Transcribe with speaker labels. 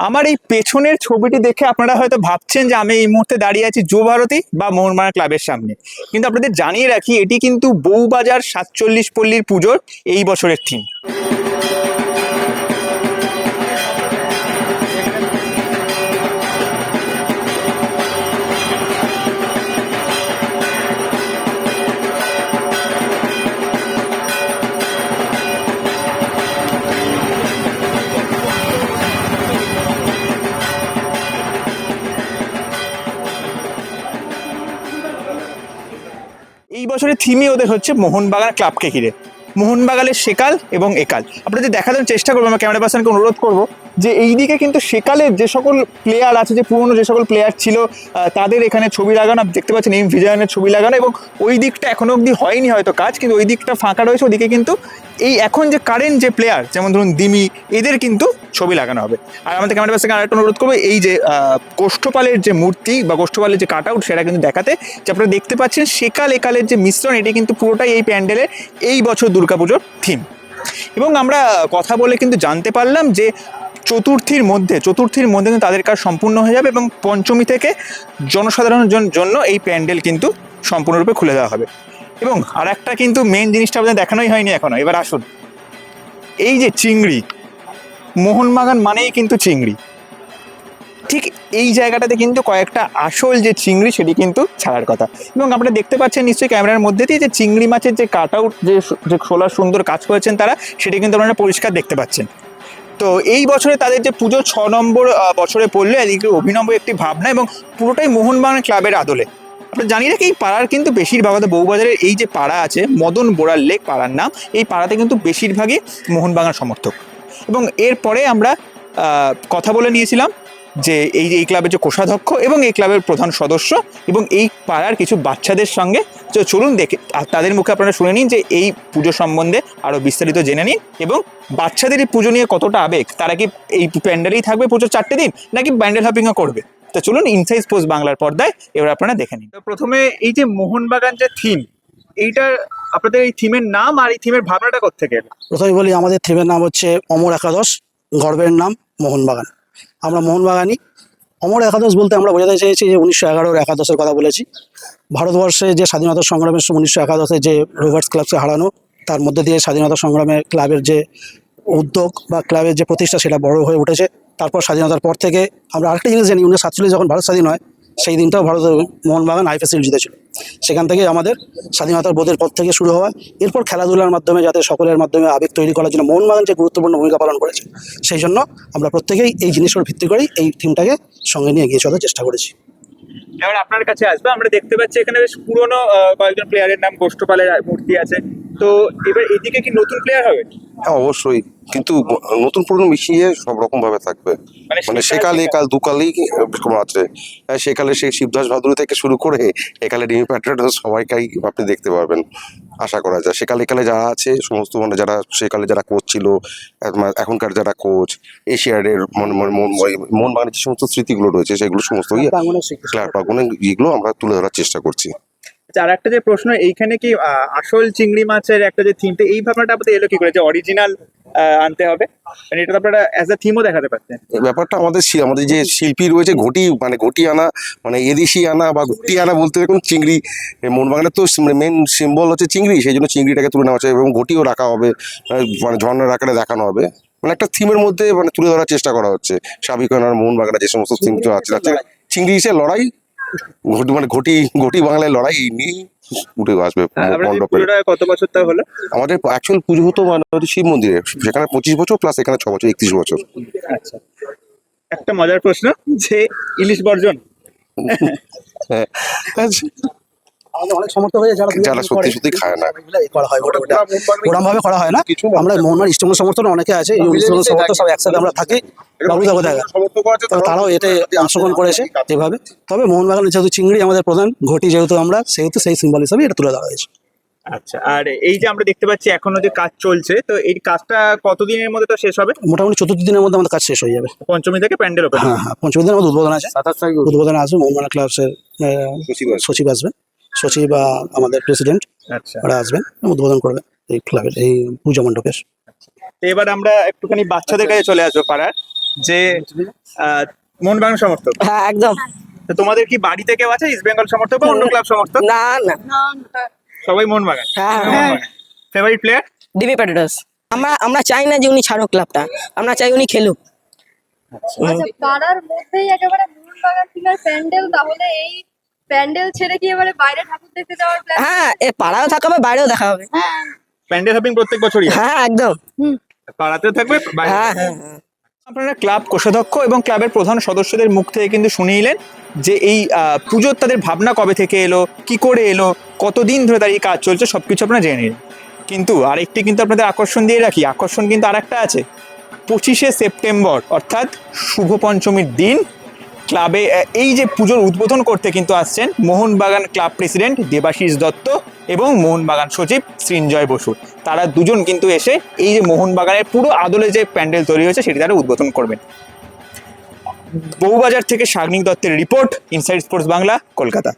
Speaker 1: আমার এই পেছনের ছবিটি দেখে আপনারা হয়তো ভাবছেন যে আমি এই মুহূর্তে দাঁড়িয়ে আছি যুব ভারতী বা মোহনমারা ক্লাবের সামনে। কিন্তু আপনাদের জানিয়ে রাখি, এটি কিন্তু বউবাজার সাতচল্লিশ পল্লীর পুজোর এই বছরের থিম এই বছরের থিমই ওদের হচ্ছে মোহনবাগান ক্লাবকে ঘিরে। মোহনবাগানের সেকাল এবং একাল। আপনাদের দেখানোর চেষ্টা করব আমার ক্যামেরা পার্সনকে অনুরোধ করব যে এই দিকে কিন্তু সেকালের যে সকল প্লেয়ার আছে, যে পুরনো যে সকল প্লেয়ার ছিল তাদের এখানে ছবি লাগানো দেখতে পাচ্ছেন এম বিজয়নের ছবি লাগানো এবং ওই দিকটা এখনও অবধি হয়নি হয়তো কাজ, কিন্তু ওই দিকটা ফাঁকা রয়েছে। ওদিকে কিন্তু এই এখন যে কারেন্ট যে প্লেয়ার যেমন ধরুন দিমি, এদের কিন্তু ছবি লাগানো হবে। আর আমাদের ক্যামেরা পার্সনকে আরেকটা অনুরোধ করব, এই যে কোষ্ঠপালের যে মূর্তি বা কোষ্ঠপালের যে কাট আউট সেটা কিন্তু দেখাতে, যে আপনারা দেখতে পাচ্ছেন সেকাল একালের যে মিশ্রণ, এটি কিন্তু পুরোটাই এই প্যান্ডেলের এই বছর দুর্গাপুজোর থিম এবং আমরা কথা বলে কিন্তু জানতে পারলাম যে চতুর্থীর মধ্যে চতুর্থীর মধ্যে তাদের কাজ সম্পূর্ণ হয়ে যাবে এবং পঞ্চমী থেকে জনসাধারণের জন্য এই প্যান্ডেল কিন্তু সম্পূর্ণরূপে খুলে দেওয়া হবে। এবং আর একটা কিন্তু মেন জিনিসটা আপনাদের দেখানোই হয়নি এখনও। এবার আসুন। এই যে চিংড়ি মোহনবাগান মানেই কিন্তু চিংড়ি। ঠিক এই জায়গাটাতে কিন্তু কয়েকটা আসল যে চিংড়ি সেটি কিন্তু ছাড়ার কথা। এবং আপনারা দেখতে পাচ্ছেন নিশ্চয়ই ক্যামেরার মধ্যে দিয়ে যে চিংড়ি মাছের যে কাট আউট যে যে সোলার সুন্দর কাজ করেছেন তারা, সেটি কিন্তু আপনারা পরিষ্কার দেখতে পাচ্ছেন। তো এই বছরে তাদের যে পুজো ছ নম্বর বছরে পড়লে, এদিকে অভিনব একটি ভাবনা এবং পুরোটাই মোহনবাগান ক্লাবের আদলে। আপনারা জানি রাখি, এই পাড়ার কিন্তু বেশিরভাগ বউবাজারের এই যে পাড়া আছে মদন বোড়ার লেক পাড়ার নাম, এই পাড়াতে কিন্তু বেশিরভাগই মোহনবাগান সমর্থক। এবং এরপরে আমরা কথা বলে নিয়েছিলাম যে এই এই ক্লাবের যে কোষাধ্যক্ষ এবং এই ক্লাবের প্রধান সদস্য এবং এই পাড়ার কিছু বাচ্চাদের সঙ্গে, তো চলুন দেখে তাদের মুখে আপনারা শুনে নিন যে এই পুজো সম্বন্ধে আরও বিস্তারিত জেনে নিন এবং বাচ্চাদের এই পুজো নিয়ে কতটা আবেগ? তারা কি এই প্যান্ডেলেই থাকবে পুজোর চারটে দিন, নাকি প্যান্ডেল হপিংও করবে? তো চলুন ইনসাইজ পোস্ট বাংলার পর্দায় এবার আপনারা দেখে নিন। তো প্রথমে এই যে মোহনবাগান যে থিম, এইটার আপনাদের এই থিমের নাম আর এই থিমের ভাবনাটা এলো?
Speaker 2: প্রথমে বলি, আমাদের থিমের নাম হচ্ছে অমর একাদশ, গর্বের নাম মোহনবাগান। আমরা মোহনবাগানই। অমর একাদশ বলতে আমরা বোঝাতে চেয়েছি যে উনিশশো এগারোর একাদশের কথা বলেছি। ভারতবর্ষে যে স্বাধীনতা সংগ্রামের উনিশশো একাদশে যে রোভার্স ক্লাবকে হারানো, তার মধ্যে দিয়ে স্বাধীনতা সংগ্রামে ক্লাবের যে উদ্যোগ বা ক্লাবের যে প্রতিষ্ঠা, সেটা বড় হয়ে উঠেছে। তারপর স্বাধীনতার পর থেকে আমরা আরেকটা জিনিস জানি, উনিশশো সাতচল্লিশ যখন ভারত স্বাধীন হয় সেই দিনটাও ভারত মোহনবাগান আইপিএসএল জিতেছিল। সেখান থেকে আমাদের স্বাধীনতার বোধের পথ থেকে শুরু হওয়া, এরপর খেলাধুলার মাধ্যমে যাতে সকলের মাধ্যমে আবেগ তৈরি করার জন্য মোহনবাগান যে গুরুত্বপূর্ণ ভূমিকা পালন করেছে, সেই জন্য আমরা প্রত্যেকেই এই জিনিসগুলো ভিত্তি করেই এই টিমটাকে সঙ্গে নিয়ে এগিয়ে চলার চেষ্টা করেছি।
Speaker 1: এবার আপনার কাছে আসবে, আমরা দেখতে পাচ্ছি এখানে বেশ পুরনো কয়েকজন প্লেয়ারের নাম গোষ্ঠপালের মূর্তি আছে। তো এবার এদিকে কি নতুন প্লেয়ার হবে?
Speaker 3: হ্যাঁ অবশ্যই। কিন্তু নতুন পুরনো মিশিয়ে সব রকম ভাবে থাকবে।
Speaker 1: মানে
Speaker 3: মানে
Speaker 1: সেকাল
Speaker 3: একাল দুকালেই এরকম আছে। হ্যাঁ, সেকালে সেই শিবদাস ভাদুরী থেকে শুরু করে একালে ডিমি প্যাট্রিয়ট সবাইকাই আপনি দেখতে পারবেন আশা করা যায়। সেকাল একালে যারা আছে সমস্ত মানে যারা সেকালে যারা কোচ ছিল এখনকার যারা কোচ এশিয়াডের মন মন মন মন মানে যে সমস্ত স্মৃতিগুলো রয়েছে সেগুলো সমস্তই ক্লাব প্রাঙ্গনে এগুলো আমরা তুলে ধরার চেষ্টা করছি।
Speaker 1: আচ্ছা আর একটা যে প্রশ্ন এইখানে কি আসল চিংড়ি মাছের একটা যে থিমটা এই ভাবনাটা আপনাদের এলো কি করে যে অরিজিনাল আনতে হবে? মানে এটা তো আপনারা অ্যাজ আ থিমও দেখাতে পারতেন।
Speaker 3: এই ব্যাপারটা আমাদের শি- আমাদের যে শিল্পী রয়েছে ঘটি মানে ঘটি আনা মানে এদেশি আনা বা ঘটি আনা বলতে এখন চিংড়ি এ মনবাগানের তো মেন সিম্বল হচ্ছে চিংড়ি সেই জন্য চিংড়িটাকে তুলে নেওয়া হচ্ছে এবং ঘটিও রাখা হবে মানে ঝর্ণার আকারে দেখানো হবে। মানে একটা থিমের মধ্যে মানে তুলে ধরার চেষ্টা করা হচ্ছে সাবিকানার মোহনবাগানে যে সমস্ত থিম আছে আছে চিংড়ি হিসেবে লড়াই মানে ঘটি ঘটি বাংলায় লড়াই নিয়েই উঠে আসবে
Speaker 1: কত বছর তা হলো?
Speaker 3: আমাদের অ্যাকচুয়াল পুজো হতো মানে শিব মন্দিরে সেখানে পঁচিশ বছর প্লাস এখানে ছ বছর একত্রিশ বছর।
Speaker 1: আচ্ছা। একটা মজার প্রশ্ন যে ইলিশ বর্জন?
Speaker 3: হ্যাঁ।
Speaker 2: আমাদের অনেক সমর্থক হয়ে যারা
Speaker 3: যারা সত্যি সত্যি খায় না।
Speaker 2: করা হয় ওটা ওটা ভাবে করা হয় না। আমরা মোহনবাগান ইষ্টমূল সমর্থন অনেকে আছে এই সমর্থন সব একসাথে আমরা থাকি। বাবু দেখো। তারাও এতে অংশগ্রহণ করেছে এভাবে তবে মোহনবাগান যেহেতু চিংড়ি আমাদের প্রধান ঘটি যেহেতু আমরা সেহেতু সেই সিম্বল হিসাবে এটা তুলে ধরা হয়েছে।
Speaker 1: আচ্ছা আর এই যে আমরা দেখতে পাচ্ছি এখনও যে কাজ চলছে তো এই কাজটা কতদিনের মধ্যে তো শেষ হবে?
Speaker 2: মোটামুটি চতুর্থ দিনের মধ্যে আমাদের কাজ শেষ হয়ে যাবে।
Speaker 1: পঞ্চমী থেকে প্যান্ডেল ওপেন
Speaker 2: হ্যাঁ হ্যাঁ পঞ্চম দিনের মধ্যে উদ্বোধন আছে। উদ্বোধন আসবে মোহনবাগান ক্লাবসের সচিব আসবেন সচিব বা আমাদের প্রেসিডেন্ট
Speaker 1: আচ্ছা।
Speaker 2: ওরা আসবেন উদ্বোধন করবেন এই ক্লাবের এই পূজা মণ্ডপের।
Speaker 1: এবার আমরা একটুখানি বাচ্চাদের কাছে চলে আসব পাড়ার যে মোহনবাগান সমর্থক।
Speaker 4: হ্যাঁ একদম।
Speaker 1: তোমাদের কি বাড়িতে কেউ আছে ইস্ট বেঙ্গল সমর্থক বা অন্য ক্লাব সমর্থক?
Speaker 4: না না।
Speaker 1: সবাই মোহনবাগান
Speaker 4: হ্যাঁ হ্যাঁ।
Speaker 1: ফেভারিট প্লেয়ার
Speaker 4: ডিবি প্যাটেটাস আমরা আমরা চাই না যে উনি ছাড়ুক ক্লাবটা আমরা চাই উনি খেলুক।
Speaker 5: আচ্ছা। পাড়ার মধ্যেই একেবারে মোহনবাগান টিমের প্যান্ডেল তাহলে এই প্যান্ডেল ছেড়ে কি এবারে বাইরে ঠাকুর দেখতে যাওয়ার প্ল্যান
Speaker 4: হ্যাঁ এ পাড়াও থাকা হবে বাইরেও দেখা হবে।
Speaker 1: প্যান্ডেল হপিং প্রত্যেক বছরই? হ্যাঁ
Speaker 4: একদম।
Speaker 1: পাড়াতেও থাকবে
Speaker 4: হ্যাঁ হ্যাঁ হ্যাঁ।
Speaker 1: আপনারা ক্লাব কোষাধ্যক্ষ এবং ক্লাবের প্রধান সদস্যদের মুখ থেকে কিন্তু শুনিলেন যে এই পুজোর তাদের ভাবনা কবে থেকে এলো কি করে এলো কতদিন ধরে তার এই কাজ চলছে সব কিছু আপনারা জেনে নিলেন। কিন্তু আরেকটি কিন্তু আপনাদের আকর্ষণ দিয়ে রাখি আকর্ষণ কিন্তু আরেকটা আছে। পঁচিশে সেপ্টেম্বর অর্থাৎ শুভ পঞ্চমীর দিন ক্লাবে এই যে পুজোর উদ্বোধন করতে কিন্তু আসছেন মোহনবাগান ক্লাব প্রেসিডেন্ট দেবাশিস দত্ত এবং মোহনবাগান সচিব সৃঞ্জয় বসু। তারা দুজন কিন্তু এসে এই যে মোহনবাগানের পুরো আদলে যে প্যান্ডেল তৈরি হয়েছে, সেটি তারা উদ্বোধন করবেন। বউবাজার থেকে শাগনিক দত্তের report, inside sports Bangla, Kolkata.